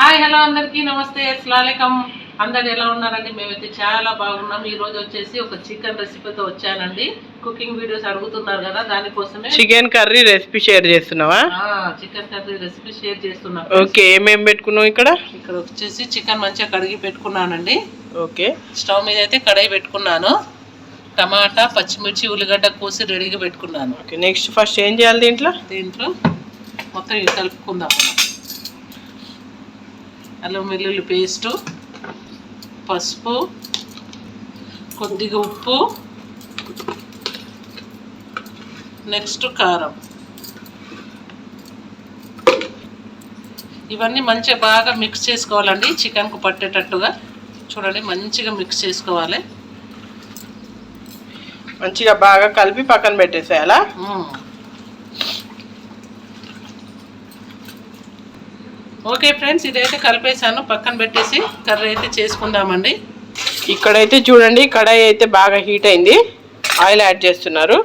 Hi hello అందరికీ నమస్తే అస్సలాలేకం అందరు ఎలా ఉన్నారండి? మేమైతే చాలా బాగున్నాం. ఈ రోజు వచ్చేసి ఒక చికెన్ రెసిపీతో వచ్చానండి. కుకింగ్ వీడియోస్ అడుగుతున్నారు కదా దానికోసమే. చికెన్ కర్రీ రెసిపీ షేర్ చేస్తున్నావా? చికెన్ కర్రీ రెసిపీ షేర్ చేస్తున్నాం. ఓకే ఏమేం పెట్టుకున్నావు ఇక్కడ? ఇక్కడ వచ్చేసి చికెన్ మంచిగా కడిగి పెట్టుకున్నానండి. ఓకే. స్టవ్ మీద అయితే కడాయి పెట్టుకున్నాను. టమాటా పచ్చిమిర్చి ఉల్లిగడ్డ కోసి రెడీగా పెట్టుకున్నాను. ఓకే నెక్స్ట్ ఫస్ట్ ఏం చేయాలి దీంట్లో? దీంట్లో మొత్తం కలుపుకుందాం. అల్లం వెల్లుల్లి పేస్టు పసుపు కొద్దిగా ఉప్పు నెక్స్ట్ కారం. ఇవన్నీ మంచిగా బాగా మిక్స్ చేసుకోవాలండి చికెన్కు పట్టేటట్టుగా. చూడండి మంచిగా మిక్స్ చేసుకోవాలి. మంచిగా బాగా కలిపి పక్కన పెట్టేసేయాలా? ఓకే ఫ్రెండ్స్ ఇదైతే కలిపేసాను పక్కన పెట్టేసి కర్రీ అయితే చేసుకుందామండి. ఇక్కడైతే చూడండి కడాయి అయితే బాగా హీట్ అయింది. ఆయిల్ యాడ్ చేస్తున్నారు.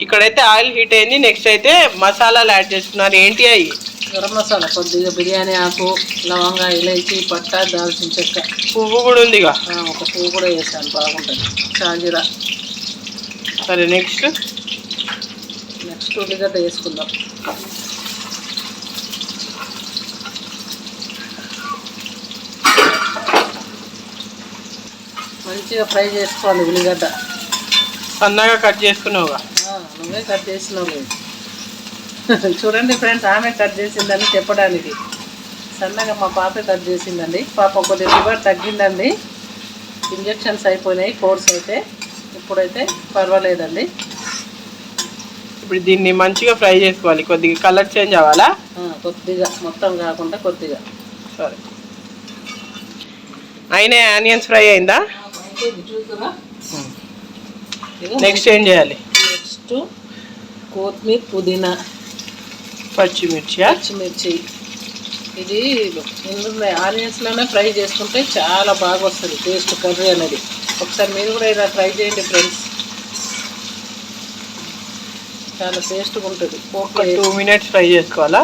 ఇక్కడైతే ఆయిల్ హీట్ అయింది. నెక్స్ట్ అయితే మసాలాలు యాడ్ చేస్తున్నారు. ఏంటి అవి గరం మసాలా కొద్దిగా బిర్యానీ ఆకు లవంగా ఇలైచి పట్ట దాల్చిన చెక్క. పువ్వు కూడా ఉందిగా? ఆ, ఒక పువ్వు కూడా వేసాను. బాగుంటుంది. షాజీరా సరే నెక్స్ట్. నెక్స్ట్ ఉల్లిగడ్డ వేసుకుందాం మంచిగా ఫ్రై చేసుకోవాలి ఉల్లిగడ్డ. సన్నగా కట్ చేసుకున్నావుగా? నువ్వే కట్ చేసినావు చూడండి ఫ్రెండ్స్ ఆమె కట్ చేసిందని చెప్పడానికి. సన్నగా మా పాపే కట్ చేసిందండి. పాప కొద్దిగా ఫీవర్ తగ్గిందండి. ఇంజెక్షన్స్ అయిపోయినాయి కోర్స్ అయితే. ఇప్పుడైతే పర్వాలేదండి. ఇప్పుడు దీన్ని మంచిగా ఫ్రై చేసుకోవాలి. కొద్దిగా కలర్ చేంజ్ అవ్వాలా? కొద్దిగా. మొత్తం కాకుండా కొద్దిగా. సరే. అయినా ఆనియన్స్ ఫ్రై అయిందా? నెక్స్ట్ ఏం చేయాలి? నెక్స్ట్ కొత్తిమీర పుదీనా. పచ్చిమిర్చి పచ్చిమిర్చి. ఇది ఇందులో ఆనియన్స్లోనే ఫ్రై చేసుకుంటే చాలా బాగా వస్తుంది. టేస్ట్ కర్రీ అనేది. ఒకసారి మీరు కూడా ఇలా ట్రై చేయండి ఫ్రెండ్స్. చాలా టేస్ట్గా ఉంటుంది. పోట్లో టూ మినిట్స్ ఫ్రై చేసుకోవాలా?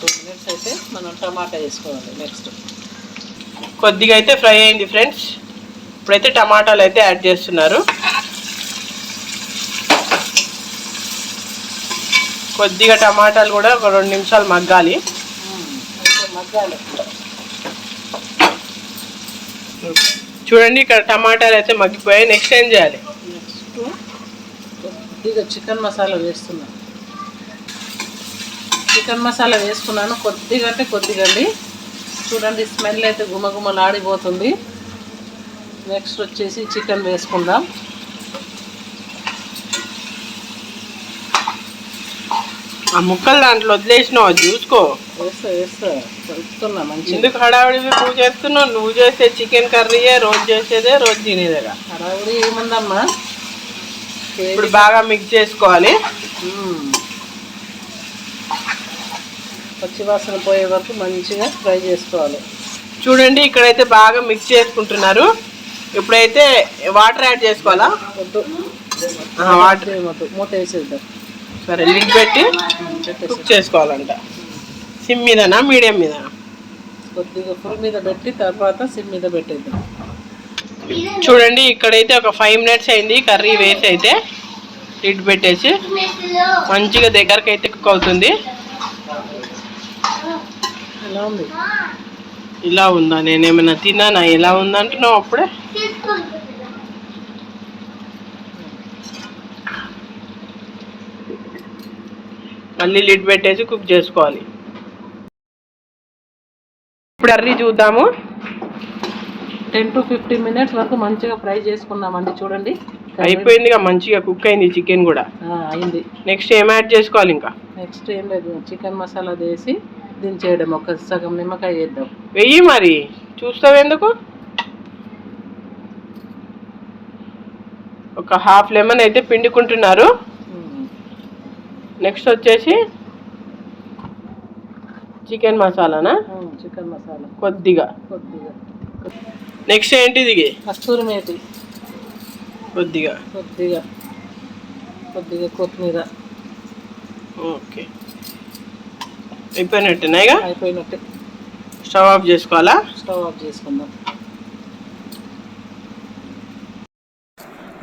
టూ మినిట్స్ అయితే మనం టమాటా వేసుకోవాలి నెక్స్ట్ కొద్దిగా అయితే ఫ్రై అయింది ఫ్రెండ్స్ ఇప్పుడైతే టమాటాలు అయితే యాడ్ చేస్తున్నారు. కొద్దిగా టమాటాలు కూడా ఒక రెండు నిమిషాలు మగ్గాలి. మగ్గాలి. చూడండి ఇక్కడ టమాటాలు అయితే మగ్గిపోయాయి. నెక్స్ట్ ఏం చేయాలి? కొద్దిగా చికెన్ మసాలా వేస్తున్నాను చికెన్ మసాలా వేసుకున్నాను కొద్దిగా అంటే కొద్దిగా అండి. చూడండి స్మెల్ అయితే గుమగుమలాడిపోతుంది. నెక్స్ట్ వచ్చేసి చికెన్ వేసుకుందాం. ఆ ముక్కలు దాంట్లో వదిలేసినావు అది చూసుకో. వేస్తా వేస్తా. కలుపుతున్నా మంచిగా. ఎందుకు హడావిడి నువ్వు చేస్తున్నావు? నువ్వు చేసే చికెన్ కర్రీయే రోజు చేసేదే రోజు తినేదేగా. హడావుడి ఏముందమ్మా? ఇప్పుడు బాగా మిక్స్ చేసుకోవాలి. మ్మ్. పచ్చివాసన పోయే వరకు మంచిగా ఫ్రై చేసుకోవాలి. చూడండి ఇక్కడైతే బాగా మిక్స్ చేసుకుంటున్నారు. ఇప్పుడైతే వాటర్ యాడ్ చేసుకోవాలా? వద్దు. వాటర్ మూత వేసేద్దాం. సరే లిడ్ పెట్టి కుక్ చేసుకోవాలంట. సిమ్ మీదనా మీడియం మీద కొద్దిగా ఫుల్ మీద పెట్టి తర్వాత సిమ్ మీద పెట్టేద్దాం. చూడండి ఇక్కడైతే ఒక ఫైవ్ మినిట్స్ అయింది. కర్రీ వేసి అయితే లిడ్ పెట్టేసి మంచిగా దగ్గరకు అయితే కుక్ అవుతుంది. ఎలా ఉంది? ఇలా ఉందా? నేనేమైనా తిన్నానా? ఎలా ఉందంటున్నావు అప్పుడే? మళ్ళీ లిడ్ పెట్టేసి కుక్ చేసుకోవాలి. ఇప్పుడు కర్రీ చూద్దాము. టెన్ టు ఫిఫ్టీన్ మినిట్స్ వరకు మంచిగా ఫ్రై చేసుకున్నామండి చూడండి. అయిపోయిందిగా మంచిగా కుక్ అయింది చికెన్ కూడా. అయింది. నెక్స్ట్ ఏం యాడ్ చేసుకోవాలి ఇంకా? నెక్స్ట్ ఏం లేదు చికెన్ మసాలా వేసి దించేయడం ఒక సగం నిమ్మకాయ వేద్దాం వెయ్యి మరి చూస్తావు ఎందుకు? ఒక హాఫ్ లెమన్ అయితే పిండుకుంటున్నారు. నెక్స్ట్ వచ్చేసి చికెన్ మసాలానా చికెన్ మసాలా కొద్దిగా. కొద్దిగా. నెక్స్ట్ ఏంటిది కస్తూరి మేతి కొద్దిగా. కొద్దిగా. కొద్దిగా కొత్తిమీర. ఓకే. అయిపోయినట్టేనా ఇక? అయిపోయినట్టే. స్టవ్ ఆఫ్ చేసుకోవాలా? స్టవ్ ఆఫ్ చేసుకుందాం.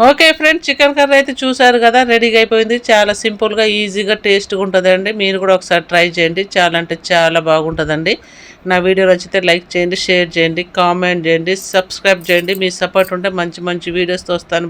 ఓకే ఫ్రెండ్స్ చికెన్ కర్రీ అయితే చూసారు కదా రెడీగా అయిపోయింది. చాలా సింపుల్గా ఈజీగా టేస్ట్గా ఉంటుందండి. మీరు కూడా ఒకసారి ట్రై చేయండి. చాలా అంటే చాలా బాగుంటుందండి. నా వీడియో నచ్చితే లైక్ చేయండి షేర్ చేయండి కామెంట్ చేయండి సబ్స్క్రైబ్ చేయండి. మీ సపోర్ట్ ఉంటే మంచి మంచి వీడియోస్తో వస్తాను.